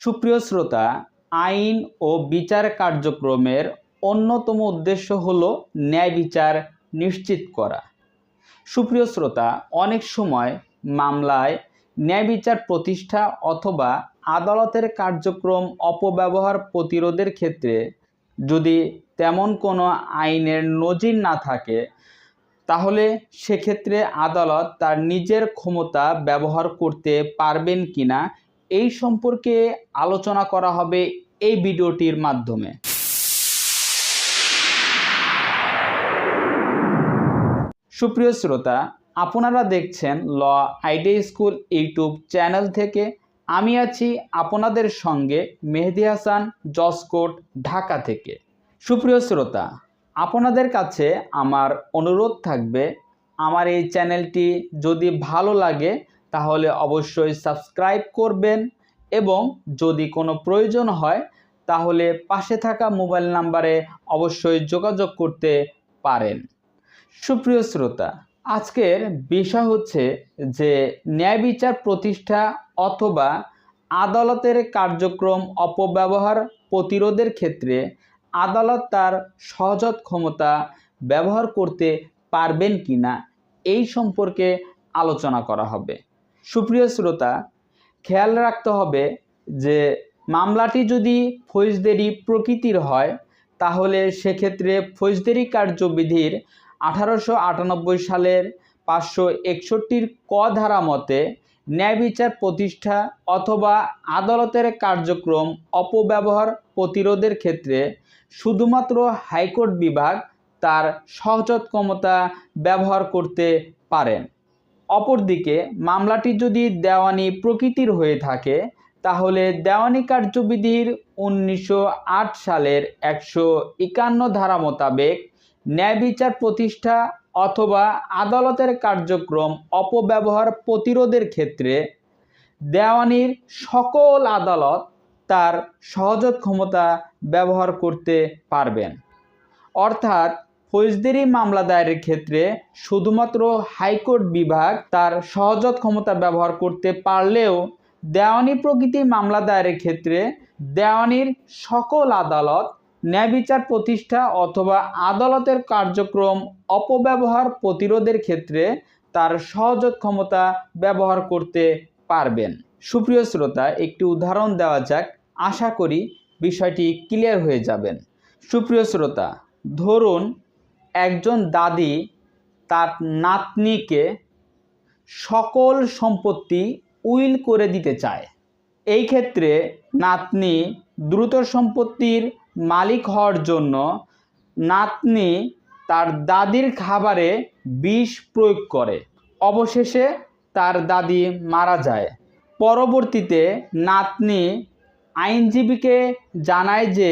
সুপ্রিয় শ্রোতা, আইন ও বিচার কার্যক্রমের অন্যতম উদ্দেশ্য হল ন্যায় বিচার নিশ্চিত করা। সুপ্রিয় শ্রোতা, অনেক সময় মামলায় ন্যায় বিচার প্রতিষ্ঠা অথবা আদালতের কার্যক্রম অপব্যবহার প্রতিরোধের ক্ষেত্রে যদি তেমন কোনো আইনের নজির না থাকে, তাহলে সেক্ষেত্রে আদালত তার নিজের ক্ষমতা ব্যবহার করতে পারবেন কিনা এই সম্পর্কে আলোচনা করা হবে এই ভিডিওটির মাধ্যমে। সুপ্রিয় শ্রোতা, আপনারা দেখছেন law idea school YouTube channel থেকে। আমি আছি আপনাদের সঙ্গে মেহেদি হাসান জসকোট ঢাকা থেকে। সুপ্রিয় শ্রোতা, আপনাদের কাছে আমার অনুরোধ থাকবে, আমার এই চ্যানেলটি যদি ভালো লাগে তাহলে অবশ্যই সাবস্ক্রাইব করবেন এবং যদি কোনো প্রয়োজন হয়, তাহলে পাশে থাকা মোবাইল নাম্বারে অবশ্যই যোগাযোগ করতে পারেন। সুপ্রিয় শ্রোতা, আজকের বিষয় হচ্ছে যে ন্যায় বিচার প্রতিষ্ঠা অথবা আদালতের কার্যক্রম অপব্যবহার প্রতিরোধের ক্ষেত্রে আদালত তার সহজত ক্ষমতা ব্যবহার করতে পারবেন কি না এই সম্পর্কে আলোচনা করা হবে। সুপ্রিয় শ্রোতা, খেয়াল রাখতে হবে যে মামলাটি যদি ফৌজদারি প্রকৃতির হয়, তাহলে সেক্ষেত্রে ফৌজদারি কার্যবিধির আঠারোশো আটানব্বই সালের পাঁচশো একষট্টির ক ধারা মতে ন্যায় বিচার প্রতিষ্ঠা অথবা আদালতের কার্যক্রম অপব্যবহার প্রতিরোধের ক্ষেত্রে শুধুমাত্র হাইকোর্ট বিভাগ তার সহজত ক্ষমতা ব্যবহার করতে পারেন অপরদিকে মামলাটি যদি দেওয়ানি প্রকৃতির হয়ে থাকে, তাহলে দেওয়ানি কার্যবিধির উনিশশো আট সালের একশো একান্ন ধারা মোতাবেক ন্যায় বিচার প্রতিষ্ঠা অথবা আদালতের কার্যক্রম অপব্যবহার প্রতিরোধের ক্ষেত্রে দেওয়ানির সকল আদালত তার সহজত ক্ষমতা ব্যবহার করতে পারবেন। অর্থাৎ ফৌজদারি মামলা দায়েরের ক্ষেত্রে শুধুমাত্র হাইকোর্ট বিভাগ তার সহজত ক্ষমতা ব্যবহার করতে পারলেও দেওয়ানি প্রকৃতি মামলা দায়েরের ক্ষেত্রে দেওয়ানির সকল আদালত, ন্যায় বিচার প্রতিষ্ঠা অথবা আদালতের কার্যক্রম অপব্যবহার প্রতিরোধের ক্ষেত্রে তার সহজত ক্ষমতা ব্যবহার করতে পারবেন। সুপ্রিয় শ্রোতা, একটি উদাহরণ দেওয়া যাক। আশা করি বিষয়টি ক্লিয়ার হয়ে যাবেন। সুপ্রিয় শ্রোতা, ধরুন একজন দাদি তার নাতনিকে সকল সম্পত্তি উইল করে দিতে চায়। এই ক্ষেত্রে নাতনি দ্রুত সম্পত্তির মালিক হওয়ার জন্য নাতনি তার দাদির খাবারে বিষ প্রয়োগ করে। অবশেষে তার দাদি মারা যায়। পরবর্তীতে নাতনি আইনজীবীকে জানায় যে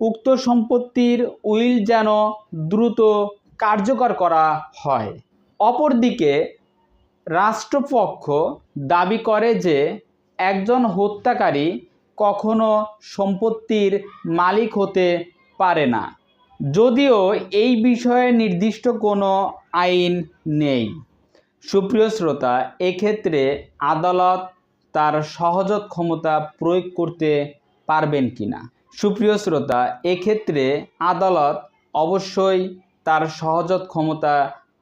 উক্ত সম্পত্তির উইল যেন দ্রুত কার্যকর করা হয়। অপরদিকে, রাষ্ট্রপক্ষ দাবি করে যে একজন হত্যাকারী কখনো সম্পত্তির মালিক হতে পারে না। যদিও এই বিষয়ে নির্দিষ্ট কোনো আইন নেই। সুপ্রিয় শ্রোতা, এক্ষেত্রে আদালত তার সহজত ক্ষমতা প্রয়োগ করতে পারবেন কি না সুপ্রিয় শ্রোতা, এক্ষেত্রে আদালত অবশ্যই তার সহজত ক্ষমতা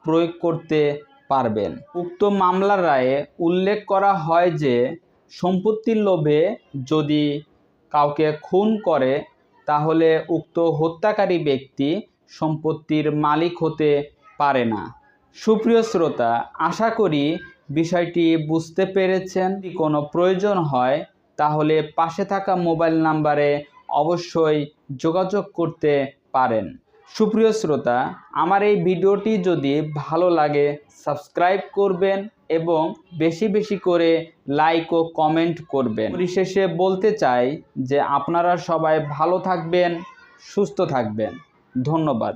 প্রয়োগ করতে পারবেন। উক্ত মামলার রায়ে উল্লেখ করা হয় যে, সম্পত্তির লোভে যদি কাউকে খুন করে, তাহলে উক্ত হত্যাকারী ব্যক্তি সম্পত্তির মালিক হতে পারে না। সুপ্রিয় শ্রোতা, আশা করি বিষয়টি বুঝতে পেরেছেন। কোনো প্রয়োজন হয়, তাহলে পাশে থাকা মোবাইল নাম্বারে অবশ্যই যোগাযোগ করতে পারেন। সুপ্রিয় শ্রোতা, আমার এই ভিডিওটি যদি ভালো লাগে, সাবস্ক্রাইব করবেন এবং বেশি বেশি করে লাইক ও কমেন্ট করবেন। পরিশেষে বলতে চাই যে আপনারা সবাই ভালো থাকবেন, সুস্থ থাকবেন। ধন্যবাদ।